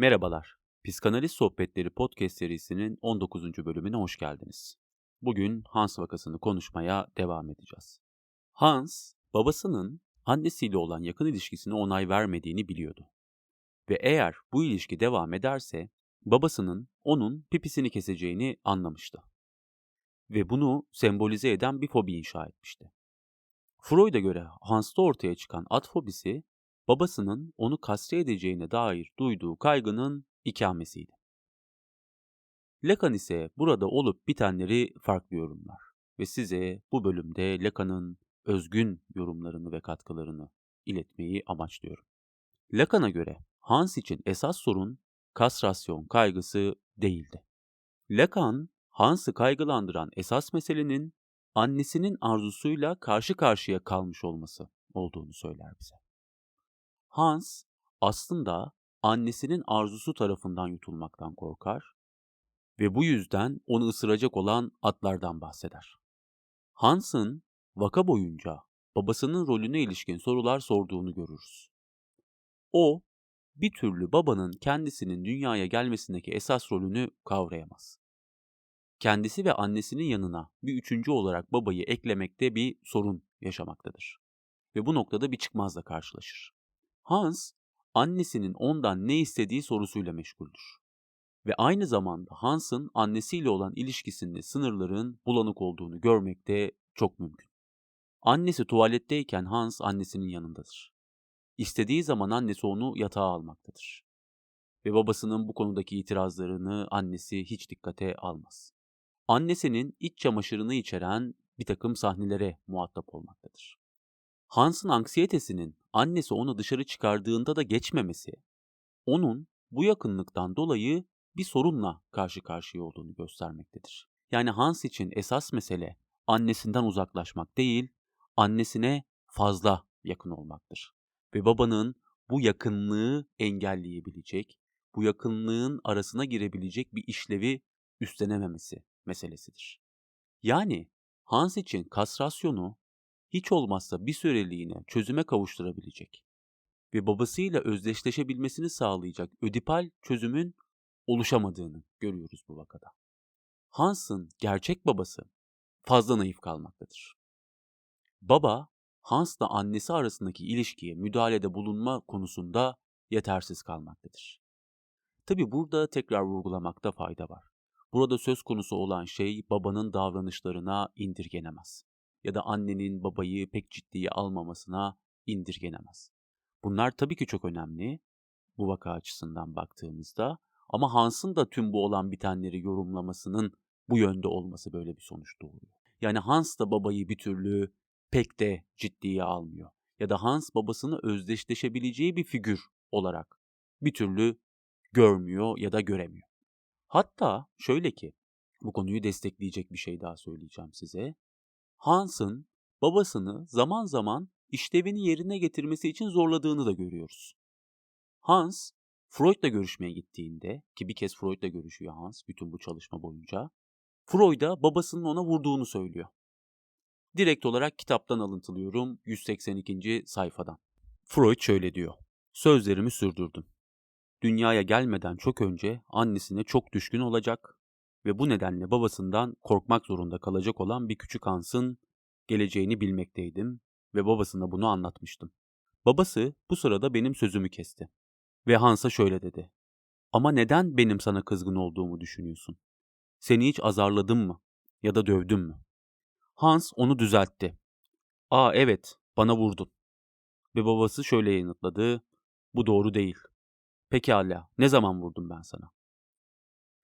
Merhabalar. Psikanaliz Sohbetleri podcast serisinin 19. bölümüne hoş geldiniz. Bugün Hans vakasını konuşmaya devam edeceğiz. Hans, babasının annesiyle olan yakın ilişkisine onay vermediğini biliyordu. Ve eğer bu ilişki devam ederse babasının onun pipisini keseceğini anlamıştı. Ve bunu sembolize eden bir fobi inşa etmişti. Freud'a göre Hans'ta ortaya çıkan at fobisi babasının onu kastre edeceğine dair duyduğu kaygının ikamesiydi. Lacan ise burada olup bitenleri farklı yorumlar ve size bu bölümde Lacan'ın özgün yorumlarını ve katkılarını iletmeyi amaçlıyorum. Lacan'a göre Hans için esas sorun kastrasyon kaygısı değildi. Lacan, Hans'ı kaygılandıran esas meselenin annesinin arzusuyla karşı karşıya kalmış olması olduğunu söyler bize. Hans aslında annesinin arzusu tarafından yutulmaktan korkar ve bu yüzden onu ısıracak olan atlardan bahseder. Hans'ın vaka boyunca babasının rolüne ilişkin sorular sorduğunu görürüz. O, bir türlü babanın kendisinin dünyaya gelmesindeki esas rolünü kavrayamaz. Kendisi ve annesinin yanına bir üçüncü olarak babayı eklemekte bir sorun yaşamaktadır. Ve bu noktada bir çıkmazla karşılaşır. Hans, annesinin ondan ne istediği sorusuyla meşguldür. Ve aynı zamanda Hans'ın annesiyle olan ilişkisinde sınırların bulanık olduğunu görmek de çok mümkün. Annesi tuvaletteyken Hans annesinin yanındadır. İstediği zaman annesi onu yatağa almaktadır. Ve babasının bu konudaki itirazlarını annesi hiç dikkate almaz. Annesinin iç çamaşırını içeren bir takım sahnelere muhatap olmaktadır. Hans'ın anksiyetesinin annesi onu dışarı çıkardığında da geçmemesi, onun bu yakınlıktan dolayı bir sorunla karşı karşıya olduğunu göstermektedir. Yani Hans için esas mesele annesinden uzaklaşmak değil, annesine fazla yakın olmaktır. Ve babanın bu yakınlığı engelleyebilecek, bu yakınlığın arasına girebilecek bir işlevi üstlenememesi meselesidir. Yani Hans için kastrasyonu hiç olmazsa bir süreliğine çözüme kavuşturabilecek ve babasıyla özdeşleşebilmesini sağlayacak ödipal çözümün oluşamadığını görüyoruz bu vakada. Hans'ın gerçek babası fazla naif kalmaktadır. Baba, Hans'la annesi arasındaki ilişkiye müdahalede bulunma konusunda yetersiz kalmaktadır. Tabi burada tekrar vurgulamakta fayda var. Burada söz konusu olan şey babanın davranışlarına indirgenemez ya da annenin babayı pek ciddiye almamasına indirgenemez. Bunlar tabii ki çok önemli bu vaka açısından baktığımızda ama Hans'ın da tüm bu olan bitenleri yorumlamasının bu yönde olması böyle bir sonuç doğuruyor. Yani Hans da babayı bir türlü pek de ciddiye almıyor. Ya da Hans babasını özdeşleşebileceği bir figür olarak bir türlü görmüyor ya da göremiyor. Hatta şöyle ki bu konuyu destekleyecek bir şey daha söyleyeceğim size. Hans'ın babasını zaman zaman işlevini yerine getirmesi için zorladığını da görüyoruz. Hans, Freud'la görüşmeye gittiğinde, ki bir kez Freud'la görüşüyor Hans bütün bu çalışma boyunca, Freud'a babasının ona vurduğunu söylüyor. Direkt olarak kitaptan alıntılıyorum 182. sayfadan. Freud şöyle diyor. Sözlerimi sürdürdüm. Dünyaya gelmeden çok önce annesine çok düşkün olacak ve bu nedenle babasından korkmak zorunda kalacak olan bir küçük Hans'ın geleceğini bilmekteydim ve babasına bunu anlatmıştım. Babası bu sırada benim sözümü kesti ve Hans'a şöyle dedi. Ama neden benim sana kızgın olduğumu düşünüyorsun? Seni hiç azarladım mı ya da dövdüm mü? Hans onu düzeltti. Aa evet, bana vurdun. Ve babası şöyle yanıtladı. Bu doğru değil. Pekala, ne zaman vurdum ben sana?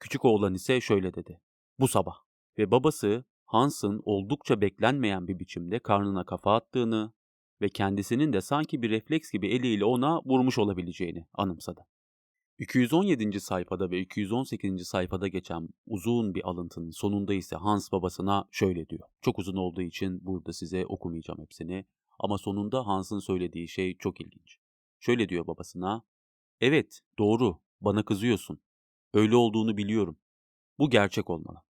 Küçük oğlan ise şöyle dedi. Bu sabah. Ve babası Hans'ın oldukça beklenmeyen bir biçimde karnına kafa attığını ve kendisinin de sanki bir refleks gibi eliyle ona vurmuş olabileceğini anımsadı. 217. sayfada ve 218. sayfada geçen uzun bir alıntının sonunda ise Hans babasına şöyle diyor. Çok uzun olduğu için burada size okumayacağım hepsini ama sonunda Hans'ın söylediği şey çok ilginç. Şöyle diyor babasına, Evet, doğru, bana kızıyorsun. Öyle olduğunu biliyorum. Bu gerçek olmalı.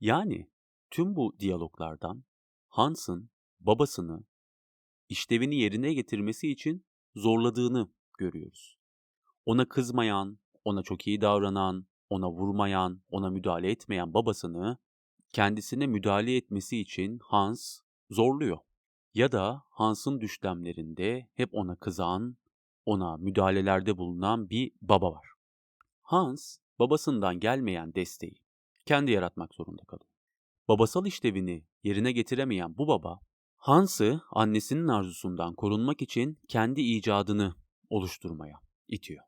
Yani tüm bu diyaloglardan Hans'ın babasını işlevini yerine getirmesi için zorladığını görüyoruz. Ona kızmayan, ona çok iyi davranan, ona vurmayan, ona müdahale etmeyen babasını kendisine müdahale etmesi için Hans zorluyor. Ya da Hans'ın düşlemlerinde hep ona kızan, ona müdahalelerde bulunan bir baba var. Hans, babasından gelmeyen desteği kendi yaratmak zorunda kalıyor. Babasal işlevini yerine getiremeyen bu baba, Hans'ı annesinin arzusundan korunmak için kendi icadını oluşturmaya itiyor.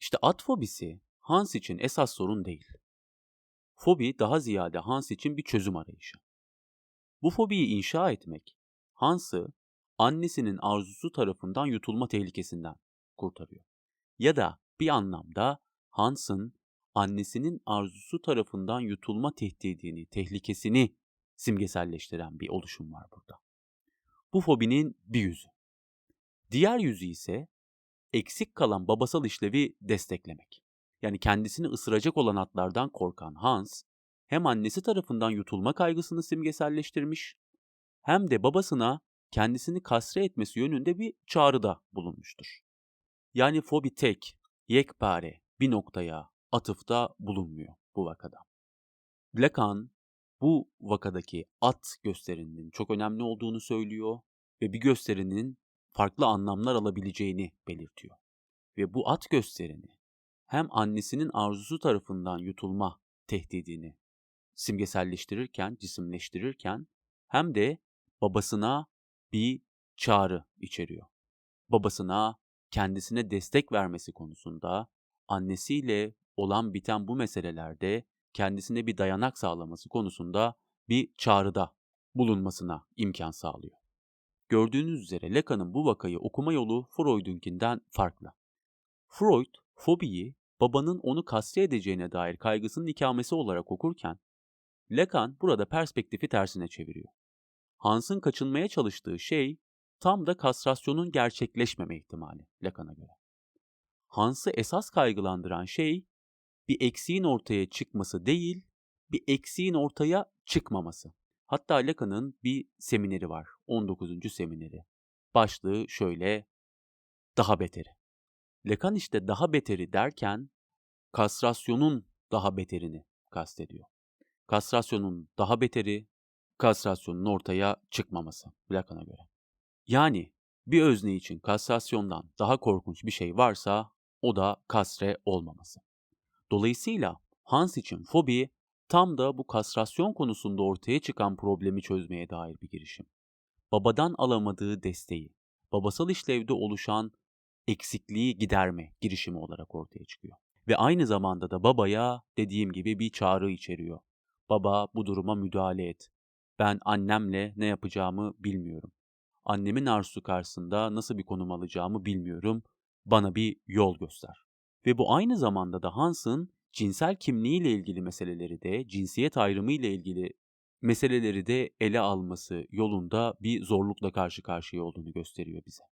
İşte at fobisi Hans için esas sorun değil. Fobi daha ziyade Hans için bir çözüm arayışı. Bu fobiyi inşa etmek Hans'ı annesinin arzusu tarafından yutulma tehlikesinden kurtarıyor. Ya da bir anlamda Hans'ın annesinin arzusu tarafından yutulma tehdidini, tehlikesini simgeselleştiren bir oluşum var burada. Bu fobinin bir yüzü. Diğer yüzü ise eksik kalan babasal işlevi desteklemek. Yani kendisini ısıracak olan atlardan korkan Hans, hem annesi tarafından yutulma kaygısını simgeselleştirmiş, hem de babasına kendisini kasre etmesi yönünde bir çağrıda bulunmuştur. Yani fobi tek, yekpare bir noktaya atıfta bulunmuyor bu vakada. Lacan bu vakadaki at gösterinin çok önemli olduğunu söylüyor ve bir gösterinin farklı anlamlar alabileceğini belirtiyor. Ve bu at gösterini hem annesinin arzusu tarafından yutulma tehdidini simgeselleştirirken, cisimleştirirken hem de babasına bir çağrı içeriyor. Babasına kendisine destek vermesi konusunda annesiyle olan biten bu meselelerde kendisine bir dayanak sağlaması konusunda bir çağrıda bulunmasına imkan sağlıyor. Gördüğünüz üzere Lacan'ın bu vakayı okuma yolu Freud'unkinden farklı. Freud, fobiyi babanın onu kasti edeceğine dair kaygısının ikamesi olarak okurken, Lacan burada perspektifi tersine çeviriyor. Hans'ın kaçınmaya çalıştığı şey tam da kastrasyonun gerçekleşmeme ihtimali Lacan'a göre. Hans'ı esas kaygılandıran şey bir eksiğin ortaya çıkması değil, bir eksiğin ortaya çıkmaması. Hatta Lacan'ın bir semineri var, 19. semineri. Başlığı şöyle, daha beteri. Lacan işte daha beteri derken kastrasyonun daha beterini kastediyor. Kastrasyonun daha beteri, kastrasyonun ortaya çıkmaması Lacan'a göre. Yani bir özne için kastrasyondan daha korkunç bir şey varsa o da kastre olmaması. Dolayısıyla Hans için fobi tam da bu kastrasyon konusunda ortaya çıkan problemi çözmeye dair bir girişim. Babadan alamadığı desteği, babasal işlevde oluşan eksikliği giderme girişimi olarak ortaya çıkıyor. Ve aynı zamanda da babaya dediğim gibi bir çağrı içeriyor. Baba bu duruma müdahale et. Ben annemle ne yapacağımı bilmiyorum. Annemin arzusu karşısında nasıl bir konum alacağımı bilmiyorum. Bana bir yol göster. Ve bu aynı zamanda da Hans'ın cinsel kimliğiyle ilgili meseleleri de, cinsiyet ayrımı ile ilgili meseleleri de ele alması yolunda bir zorlukla karşı karşıya olduğunu gösteriyor bize.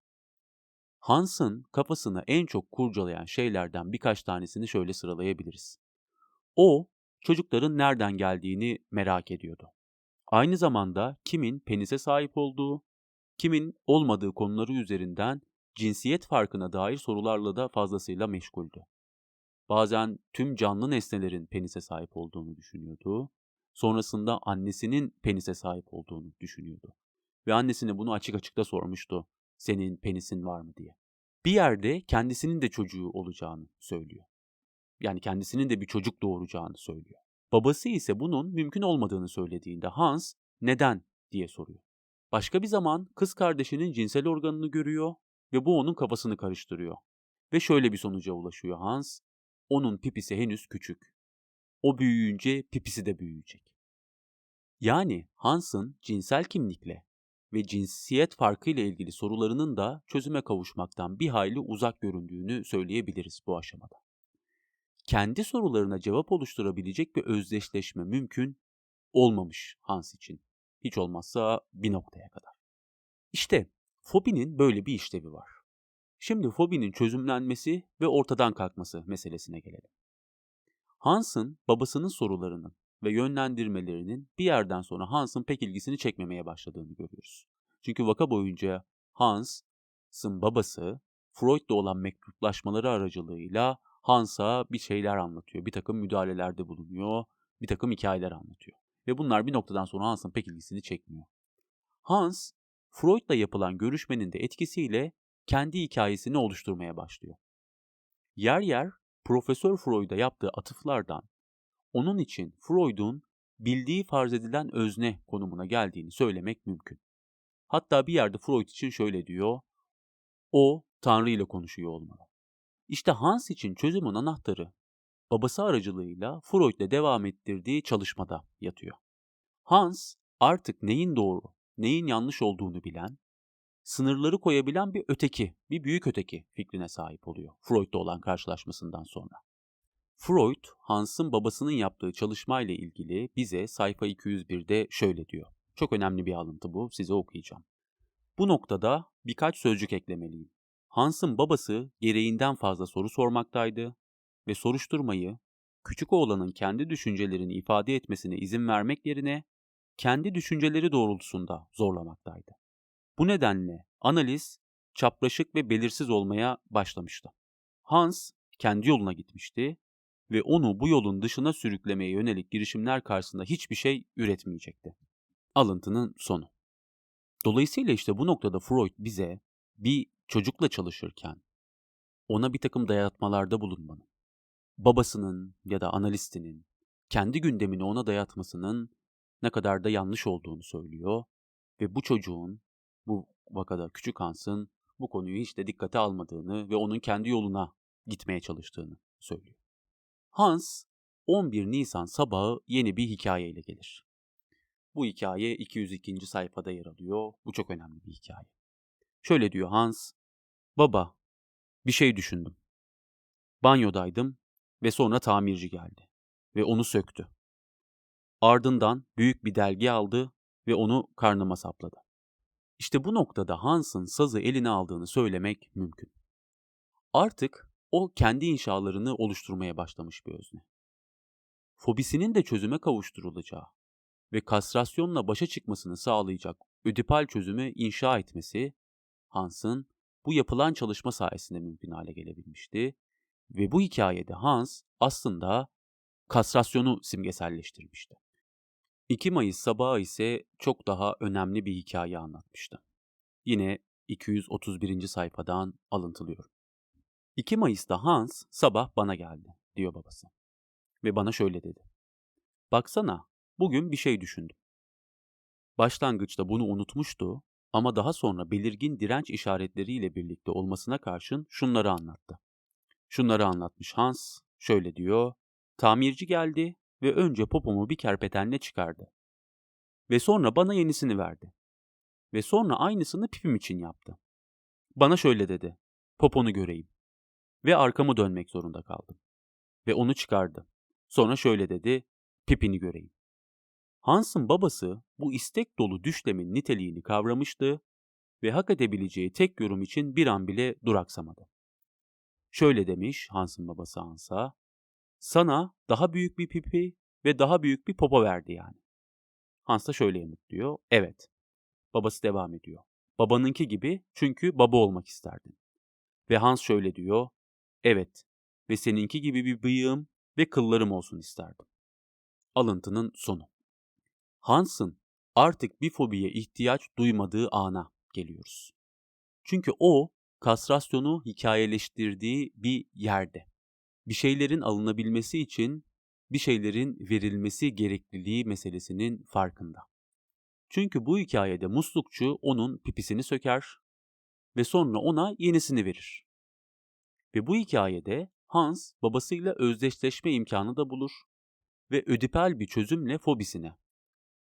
Hans'ın kafasını en çok kurcalayan şeylerden birkaç tanesini şöyle sıralayabiliriz. O, çocukların nereden geldiğini merak ediyordu. Aynı zamanda kimin penise sahip olduğu, kimin olmadığı konuları üzerinden cinsiyet farkına dair sorularla da fazlasıyla meşguldü. Bazen tüm canlı nesnelerin penise sahip olduğunu düşünüyordu. Sonrasında annesinin penise sahip olduğunu düşünüyordu. Ve annesine bunu açık açık da sormuştu. Senin penisin var mı diye. Bir yerde kendisinin de çocuğu olacağını söylüyor. Yani kendisinin de bir çocuk doğuracağını söylüyor. Babası ise bunun mümkün olmadığını söylediğinde Hans neden diye soruyor. Başka bir zaman kız kardeşinin cinsel organını görüyor ve bu onun kafasını karıştırıyor. Ve şöyle bir sonuca ulaşıyor Hans. Onun pipisi henüz küçük. O büyüyünce pipisi de büyüyecek. Yani Hans'ın cinsel kimlikle ve cinsiyet farkı ile ilgili sorularının da çözüme kavuşmaktan bir hayli uzak göründüğünü söyleyebiliriz bu aşamada. Kendi sorularına cevap oluşturabilecek bir özdeşleşme mümkün olmamış Hans için. Hiç olmazsa bir noktaya kadar. İşte fobinin böyle bir işlevi var. Şimdi fobinin çözümlenmesi ve ortadan kalkması meselesine gelelim. Hans'ın babasının sorularının ve yönlendirmelerinin bir yerden sonra Hans'ın pek ilgisini çekmemeye başladığını görüyoruz. Çünkü vaka boyunca Hans'ın babası Freud'la olan mektuplaşmaları aracılığıyla Hans'a bir şeyler anlatıyor. Bir takım müdahalelerde bulunuyor. Bir takım hikayeler anlatıyor. Ve bunlar bir noktadan sonra Hans'ın pek ilgisini çekmiyor. Hans, Freud'la yapılan görüşmenin de etkisiyle kendi hikayesini oluşturmaya başlıyor. Yer yer Profesör Freud'a yaptığı atıflardan onun için Freud'un bildiği farz edilen özne konumuna geldiğini söylemek mümkün. Hatta bir yerde Freud için şöyle diyor, o Tanrı ile konuşuyor olmalı. İşte Hans için çözümün anahtarı babası aracılığıyla Freud'le devam ettirdiği çalışmada yatıyor. Hans artık neyin doğru, neyin yanlış olduğunu bilen, sınırları koyabilen bir öteki, bir büyük öteki fikrine sahip oluyor Freud'la olan karşılaşmasından sonra. Freud, Hans'ın babasının yaptığı çalışmayla ilgili bize sayfa 201'de şöyle diyor. Çok önemli bir alıntı bu, size okuyacağım. Bu noktada birkaç sözcük eklemeliyim. Hans'ın babası gereğinden fazla soru sormaktaydı ve soruşturmayı küçük oğlanın kendi düşüncelerini ifade etmesine izin vermek yerine kendi düşünceleri doğrultusunda zorlamaktaydı. Bu nedenle analiz çapraşık ve belirsiz olmaya başlamıştı. Hans kendi yoluna gitmişti ve onu bu yolun dışına sürüklemeye yönelik girişimler karşısında hiçbir şey üretmeyecekti. Alıntının sonu. Dolayısıyla işte bu noktada Freud bize bir çocukla çalışırken ona bir takım dayatmalarda bulunmanın, babasının ya da analistinin kendi gündemini ona dayatmasının ne kadar da yanlış olduğunu söylüyor ve bu çocuğun, bu vakada küçük Hans'ın bu konuyu hiç de dikkate almadığını ve onun kendi yoluna gitmeye çalıştığını söylüyor. Hans 11 Nisan sabahı yeni bir hikayeyle gelir. Bu hikaye 202. sayfada yer alıyor. Bu çok önemli bir hikaye. Şöyle diyor Hans. Baba, bir şey düşündüm. Banyodaydım ve sonra tamirci geldi ve onu söktü. Ardından büyük bir delgi aldı ve onu karnıma sapladı. İşte bu noktada Hans'ın sazı eline aldığını söylemek mümkün. Artık o kendi inşalarını oluşturmaya başlamış bir özne. Fobisinin de çözüme kavuşturulacağı ve kastrasyonla başa çıkmasını sağlayacak ödipal çözümü inşa etmesi Hans'ın bu yapılan çalışma sayesinde mümkün hale gelebilmişti ve bu hikayede Hans aslında kastrasyonu simgeselleştirmişti. 2 Mayıs sabahı ise çok daha önemli bir hikaye anlatmıştı. Yine 231. sayfadan alıntılıyorum. 2 Mayıs'ta Hans sabah bana geldi, diyor babası. Ve bana şöyle dedi. Baksana, bugün bir şey düşündüm. Başlangıçta bunu unutmuştu ama daha sonra belirgin direnç işaretleriyle birlikte olmasına karşın şunları anlattı. Şunları anlatmış Hans, şöyle diyor. Tamirci geldi ve önce popomu bir kerpetenle çıkardı. Ve sonra bana yenisini verdi. Ve sonra aynısını pipim için yaptı. Bana şöyle dedi. Poponu göreyim. Ve arkamı dönmek zorunda kaldım. Ve onu çıkardı. Sonra şöyle dedi. Pipini göreyim. Hans'ın babası bu istek dolu düşlemin niteliğini kavramıştı ve hak edebileceği tek yorum için bir an bile duraksamadı. Şöyle demiş Hans'ın babası Hans'a, sana daha büyük bir pipi ve daha büyük bir popo verdi yani. Hans da şöyle yanıtlıyor, evet. Babası devam ediyor. Babanınki gibi çünkü baba olmak isterdin. Ve Hans şöyle diyor, evet ve seninki gibi bir bıyığım ve kıllarım olsun isterdim. Alıntının sonu. Hans'ın artık bir fobiye ihtiyaç duymadığı ana geliyoruz. Çünkü o kastrasyonu hikayeleştirdiği bir yerde. Bir şeylerin alınabilmesi için bir şeylerin verilmesi gerekliliği meselesinin farkında. Çünkü bu hikayede muslukçu onun pipisini söker ve sonra ona yenisini verir. Ve bu hikayede Hans babasıyla özdeşleşme imkanı da bulur ve ödipel bir çözümle fobisine,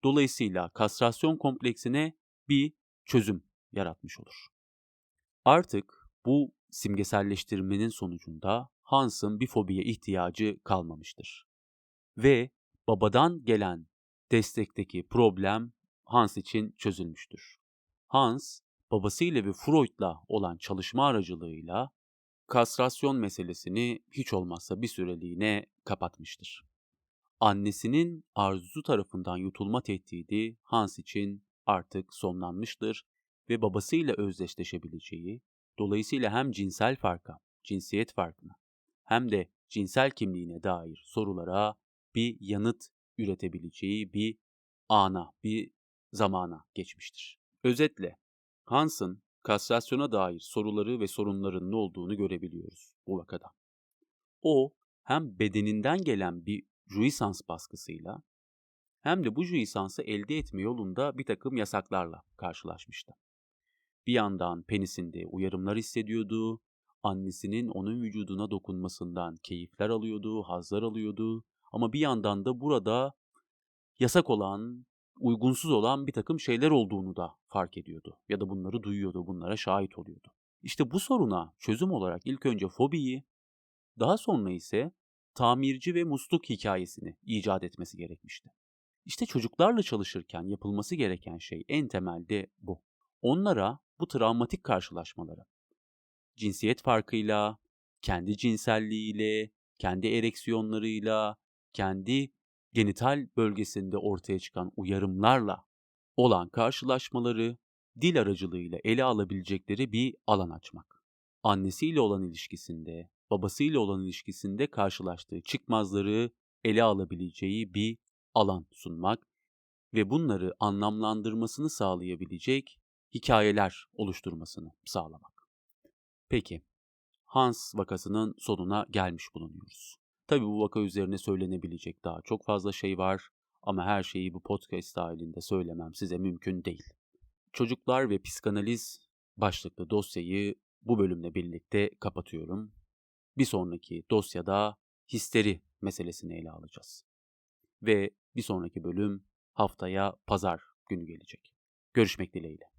dolayısıyla kastrasyon kompleksine bir çözüm yaratmış olur. Artık bu simgeselleştirmenin sonucunda Hans'ın bir fobiye ihtiyacı kalmamıştır. Ve babadan gelen destekteki problem Hans için çözülmüştür. Hans, babasıyla ve Freud'la olan çalışma aracılığıyla kastrasyon meselesini hiç olmazsa bir süreliğine kapatmıştır. Annesinin arzusu tarafından yutulma tehdidi Hans için artık sonlanmıştır ve babasıyla özdeşleşebileceği, dolayısıyla hem cinsel farka, cinsiyet farkına hem de cinsel kimliğine dair sorulara bir yanıt üretebileceği bir ana, bir zamana geçmiştir. Özetle Hans'ın kastrasyona dair soruları ve sorunların ne olduğunu görebiliyoruz bu vakada. O hem bedeninden gelen bir jouissance baskısıyla hem de bu jouissance'ı elde etme yolunda bir takım yasaklarla karşılaşmıştı. Bir yandan penisinde uyarımlar hissediyordu, annesinin onun vücuduna dokunmasından keyifler alıyordu, hazlar alıyordu ama bir yandan da burada yasak olan, uygunsuz olan bir takım şeyler olduğunu da fark ediyordu ya da bunları duyuyordu, bunlara şahit oluyordu. İşte bu soruna çözüm olarak ilk önce fobiyi, daha sonra ise tamirci ve musluk hikayesini icat etmesi gerekmişti. İşte çocuklarla çalışırken yapılması gereken şey en temelde bu. Onlara bu travmatik karşılaşmaları, cinsiyet farkıyla, kendi cinselliğiyle, kendi ereksiyonlarıyla, kendi genital bölgesinde ortaya çıkan uyarımlarla olan karşılaşmaları dil aracılığıyla ele alabilecekleri bir alan açmak. Annesiyle olan ilişkisinde, babasıyla olan ilişkisinde karşılaştığı çıkmazları ele alabileceği bir alan sunmak ve bunları anlamlandırmasını sağlayabilecek hikayeler oluşturmasını sağlamak. Peki, Hans vakasının sonuna gelmiş bulunuyoruz. Tabi bu vaka üzerine söylenebilecek daha çok fazla şey var ama her şeyi bu podcast dahilinde söylemem size mümkün değil. Çocuklar ve psikanaliz başlıklı dosyayı bu bölümle birlikte kapatıyorum. Bir sonraki dosyada histeri meselesini ele alacağız. Ve bir sonraki bölüm haftaya pazar günü gelecek. Görüşmek dileğiyle.